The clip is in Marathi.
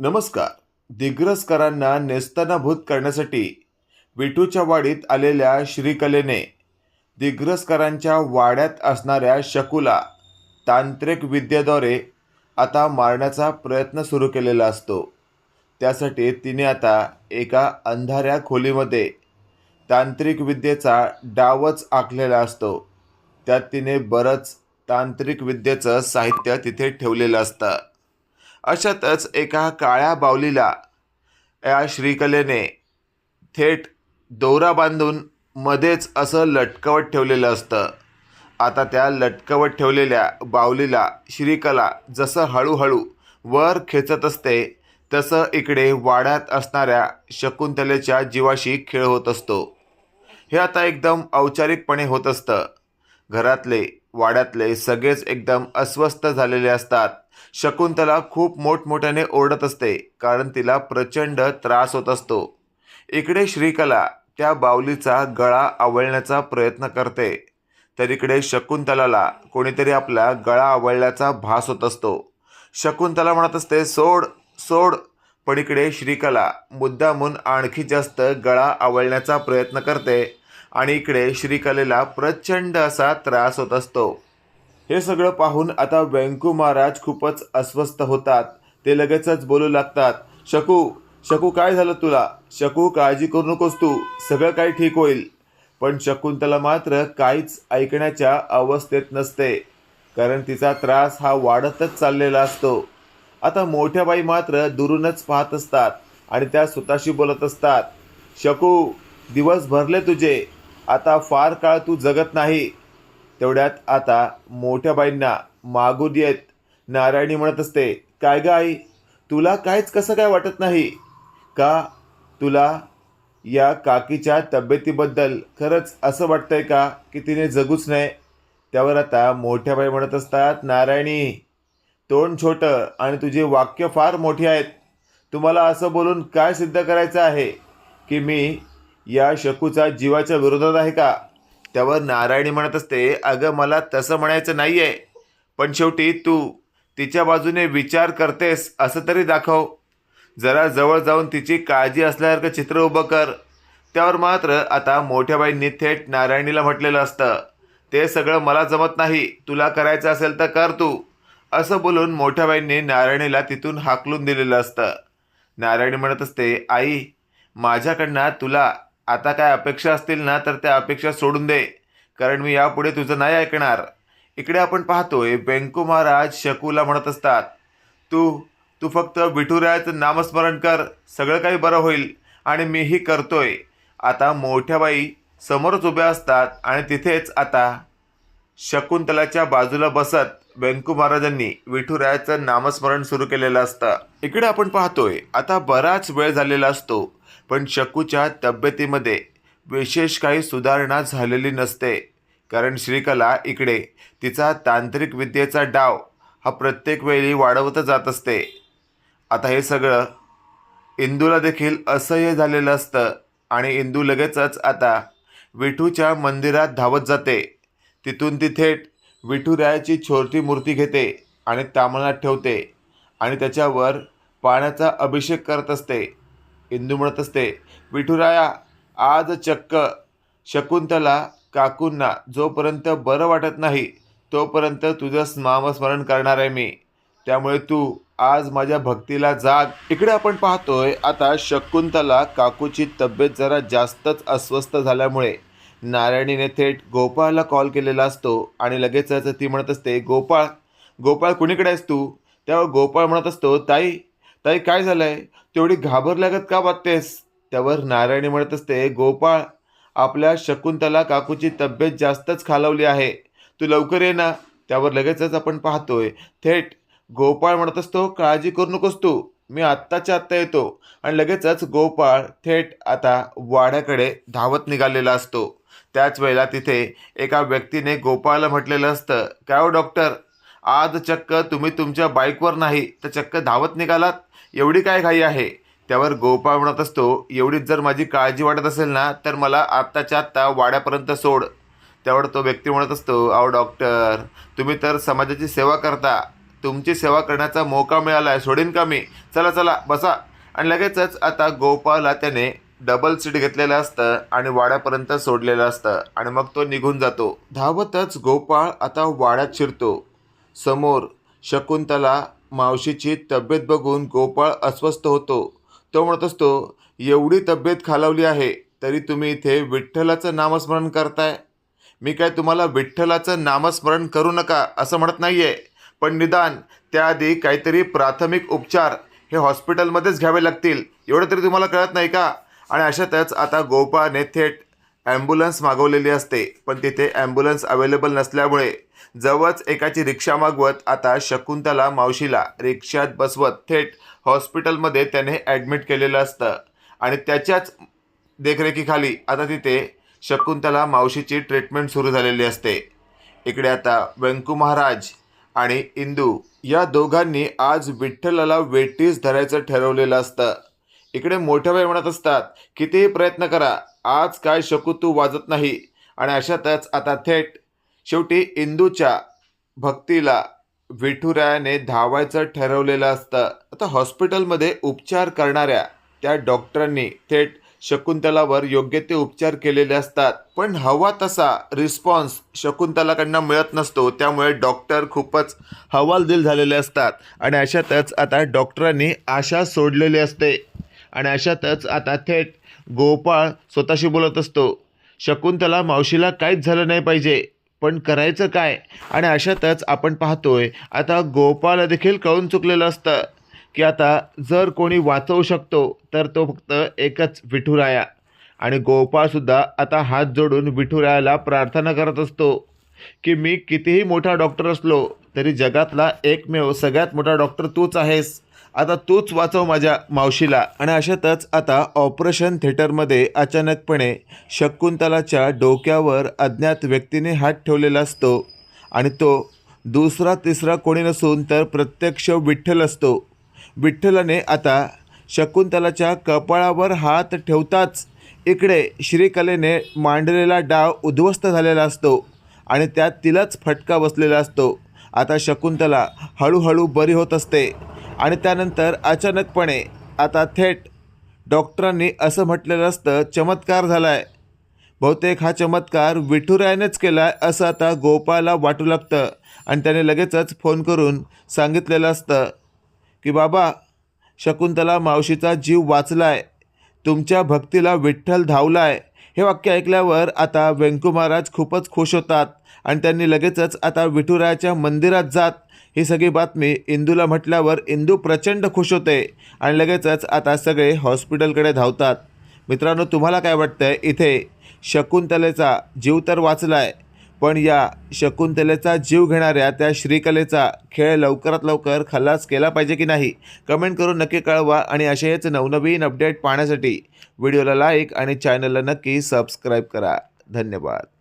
नमस्कार. दिग्रसकरांना नेस्तनाभूत करण्यासाठी विठूच्या वाडीत आलेल्या श्रीकलेने दिग्रसकरांच्या वाड्यात असणाऱ्या शकूला तांत्रिक विद्येद्वारे आता मारण्याचा प्रयत्न सुरू केलेला असतो. त्यासाठी तिने आता एका अंधाऱ्या खोलीमध्ये तांत्रिक विद्येचा डावच आखलेला असतो. त्यात तिने बरंच तांत्रिक विद्येचं साहित्य तिथे ठेवलेलं असतं. अशातच एका काळ्या बावलीला या श्रीकलेने थेट दोरा बांधून मध्येच असं लटकवत ठेवलेलं असतं. आता त्या लटकवत ठेवलेल्या बावलीला श्रीकला जसं हळूहळू वर खेचत असते तसं इकडे वाड्यात असणाऱ्या शकुंतलेच्या जीवाशी खेळ होत असतो. हे आता एकदम औपचारिकपणे होत असतं. घरातले वाड्यातले सगळेच एकदम अस्वस्थ झालेले असतात. शकुंतला खूप मोठमोठ्याने ओरडत असते कारण तिला प्रचंड त्रास होत असतो. इकडे श्रीकला त्या बावलीचा गळा आवळण्याचा प्रयत्न करते. तर इकडे शकुंतलाला कोणीतरी आपला गळा आवळल्याचा भास होत असतो. शकुंतला म्हणत असते सोड सोड. पण इकडे श्रीकला मुद्दामून आणखी जास्त गळा आवळण्याचा प्रयत्न करते. आणि इकडे श्रीकलेला प्रचंड असा त्रास होत असतो. हे सगळं पाहून आता व्यंकू महाराज खूपच अस्वस्थ होतात. ते लगेचच बोलू लागतात शकू शकू काय झालं तुला? शकू काळजी करू नकोस तू सगळं काही ठीक होईल. पण शकुंतला मात्र काहीच ऐकण्याच्या अवस्थेत नसते कारण तिचा त्रास हा वाढतच चाललेला असतो. आता मोठ्या बाई मात्र दुरूनच पाहत असतात आणि त्या स्वतःशी बोलत असतात शकू दिवस भरले तुझे आता फार काळ तू जगत नाही. तेवढ्यात आता मोठ्या बाईंना मागू देत नारायणी म्हणत असते काय ग आई तुला काहीच कसं काय वाटत नाही? का तुला या काकीच्या तब्येतीबद्दल खरंच असं वाटतंय का की तिने जगूच नाही त्यावर आता मोठ्या बाई म्हणत असतात नारायणी तोंड छोटं आणि तुझी वाक्य फार मोठी आहेत. तुम्हाला असं बोलून काय सिद्ध करायचं आहे? की मी या शकूचा जीवाच्या विरोधात आहे का? त्यावर नारायणी म्हणत असते अगं मला तसं म्हणायचं नाही आहे पण शेवटी तू तिच्या बाजूने विचार करतेस असं तरी दाखव. जरा जवळ जाऊन तिची काळजी असल्यासारखं चित्र उभं कर. त्यावर मात्र आता मोठ्या बाईंनी थेट नारायणीला म्हटलेलं असतं ते सगळं मला जमत नाही. तुला करायचं असेल तर कर तू. असं बोलून मोठ्या बाईंनी नारायणीला तिथून हाकलून दिलेलं असतं. नारायणी म्हणत असते आई माझ्याकडनं तुला आता काय अपेक्षा असतील ना तर त्या अपेक्षा सोडून दे. कारण मी यापुढे तुझं नाही ऐकणार. इकडे आपण पाहतोय व्यंकू महाराज शकूला म्हणत असतात तू तू फक्त विठुरायाचं नामस्मरण कर सगळं काही बरं होईल आणि मीही करतोय. आता मोठ्या बाई समोरच उभ्या असतात आणि तिथेच आता शकुंतलाच्या बाजूला बसत व्यंकू महाराजांनी विठुरायाचं नामस्मरण सुरू केलेलं असतं. इकडे आपण पाहतोय आता बराच वेळ झालेला असतो. पण शकूच्या तब्येतीमध्ये विशेष काही सुधारणा झालेली नसते. कारण श्रीकला इकडे तिचा तांत्रिक विद्येचा डाव हा प्रत्येक वेळी वाढवत जात असते. आता हे सगळं इंदूला देखील असह्य झालेलं असतं आणि इंदू लगेचच आता विठूच्या मंदिरात धावत जाते. तिथून ती थेट विठुरायाची छोटी मूर्ती घेते आणि तामणात ठेवते आणि त्याच्यावर पाण्याचा अभिषेक करत असते. इंदू म्हणत असते विठुराया आज चक्क. शकुंतला काकूंना जोपर्यंत बरं वाटत नाही तोपर्यंत तुझं नामस्मरण करणार आहे मी. त्यामुळे तू आज माझ्या भक्तीला जाग. इकडे आपण पाहतोय आता शकुंतला काकूची तब्येत जरा जास्तच अस्वस्थ झाल्यामुळे नारायणीने थेट गोपाळला कॉल केलेला असतो आणि लगेचच ती म्हणत असते गोपाळ गोपाळ कुणीकडे आहेस तू? त्यावर गोपाळ म्हणत असतो ताई ताई काय झालंय? तेवढी घाबरल्यागत का वाटतेस त्यावर नारायणी म्हणत असते गोपाळ आपल्या शकुंतला काकूची तब्येत जास्तच खालावली आहे. तू लवकर ये ना. त्यावर लगेचच आपण पाहतोय. थेट गोपाळ म्हणत असतो काळजी करू नकोस तू. मी आत्ताच्या आत्ता येतो. आणि लगेचच गोपाळ थेट आता वाड्याकडे धावत निघालेला असतो. त्याच वेळेला तिथे एका व्यक्तीने गोपाळला म्हटलेलं असतं काय हो डॉक्टर? आज चक्क तुम्ही तुमच्या बाईकवर नाही तर चक्क धावत निघालात. एवढी काय घाई आहे? त्यावर गोपाळ म्हणत असतो एवढीच जर माझी काळजी वाटत असेल ना तर मला आत्ताच्या आत्ता वाड्यापर्यंत सोड. त्यावर तो व्यक्ती म्हणत असतो अहो डॉक्टर तुम्ही तर समाजाची सेवा करता. तुमची सेवा करण्याचा मौका मिळाला आहे सोडेन का मी? चला चला बसा. आणि लगेचच आता गोपाळला त्याने डबल सीट घेतलेलं असतं आणि वाड्यापर्यंत सोडलेलं असतं. आणि मग तो निघून जातो. धावतच गोपाळ आता वाड्यात शिरतो. समोर शकुंतला मावशीची तब्येत बघून गोपाळ अस्वस्थ होतो. तो म्हणत असतो एवढी तब्येत खालावली आहे तरी तुम्ही इथे विठ्ठलाचं नामस्मरण करताय. मी काय तुम्हाला विठ्ठलाचं नामस्मरण करू नका असं म्हणत नाही आहे पण निदान त्याआधी काहीतरी प्राथमिक उपचार हे हॉस्पिटलमध्येच घ्यावे लागतील. एवढं तरी तुम्हाला कळत नाही का? आणि अशातच आता गोपाळने थेट ॲम्ब्युलन्स मागवलेली असते पण तिथे ॲम्ब्युलन्स अवेलेबल नसल्यामुळे जवळच एकाची रिक्षा मागवत आता शकुंतला मावशीला रिक्षात बसवत थेट हॉस्पिटलमध्ये त्याने ॲडमिट केलेलं असतं आणि त्याच्याच देखरेखीखाली आता तिथे शकुंतला मावशीची ट्रीटमेंट सुरू झालेली असते. इकडे आता व्यंकू महाराज आणि इंदू या दोघांनी आज विठ्ठलाला वेटीस धरायचं ठरवलेलं असतं. इकडे मोठ्या बाई म्हणत असतात कितीही प्रयत्न करा आज काय शकू तू वाजत नाही. आणि अशातच आता थेट शेवटी इंदूच्या भक्तीला विठुरायाने धावायचं ठरवलेलं असतं. आता हॉस्पिटलमध्ये उपचार करणाऱ्या त्या डॉक्टरांनी थेट शकुंतलावर योग्य ते उपचार केलेले असतात. पण हवा तसा रिस्पॉन्स शकुंतलाकडनं मिळत नसतो त्यामुळे डॉक्टर खूपच हवालदिल झालेले असतात. आणि अशातच आता डॉक्टरांनी आशा सोडलेली असते. आणि अशातच आता थेट गोपाळ स्वतःशी बोलत असतो. शकुंतला मावशीला काहीच झालं नाही पाहिजे पण करायचं काय? आणि अशातच आपण पाहतोय आता गोपाळला देखील कळून चुकलेलं असतं की आता जर कोणी वाचवू शकतो तर तो फक्त एकच विठुराया. आणि गोपाळसुद्धा आता हात जोडून विठुरायाला प्रार्थना करत असतो की मी कितीही मोठा डॉक्टर असलो तरी जगातला एकमेव सगळ्यात मोठा डॉक्टर तूच आहेस. आता तूच वाचव माझ्या मावशीला. आणि अशातच आता ऑपरेशन थिएटरमध्ये अचानकपणे शकुंतलाच्या डोक्यावर अज्ञात व्यक्तीने हात ठेवलेला असतो. आणि तो दुसरा तिसरा कोणी नसून तर प्रत्यक्ष विठ्ठल असतो. विठ्ठलाने आता शकुंतलाच्या कपाळावर हात ठेवताच इकडे श्रीकलेने मांडलेला डाव उद्ध्वस्त झालेला असतो आणि त्यात तिलाच फटका बसलेला असतो. आता शकुंतला हळूहळू बरी होत असते. आणि त्यानंतर अचानकपणे आता थेट डॉक्टरांनी असं म्हटलेलं असतं चमत्कार झाला आहे बहुतेक हा चमत्कार विठुरायानेच केला आहे असं आता गोपाळला वाटू लागतं. आणि त्याने लगेचच फोन करून सांगितलेलं असतं की बाबा शकुंतला मावशीचा जीव वाचला आहे तुमच्या भक्तीला विठ्ठल धावला आहे हे वाक्य ऐकल्यावर आता व्यंकू महाराज खूपच खुश होतात आणि त्यांनी लगेचच आता विठुरायाच्या मंदिरात जात ही सगळी बातमी इंदूला म्हटल्यावर इंदू प्रचंड खुश होते आणि लगेचच आता सगळे हॉस्पिटलकडे धावतात. मित्रांनो तुम्हाला काय वाटतं इथे शकुंतलेचा जीव तर वाचला आहे पण या शकुंतलेचा जीव घेणाऱ्या त्या श्रीकलेचा खेळ लवकरात लवकर खलास केला पाहिजे की नाही? कमेंट करून नक्की कळवा आणि असेच नवनवीन अपडेट पाहण्यासाठी व्हिडिओला लाईक आणि चॅनलला नक्की सबस्क्राईब करा. धन्यवाद.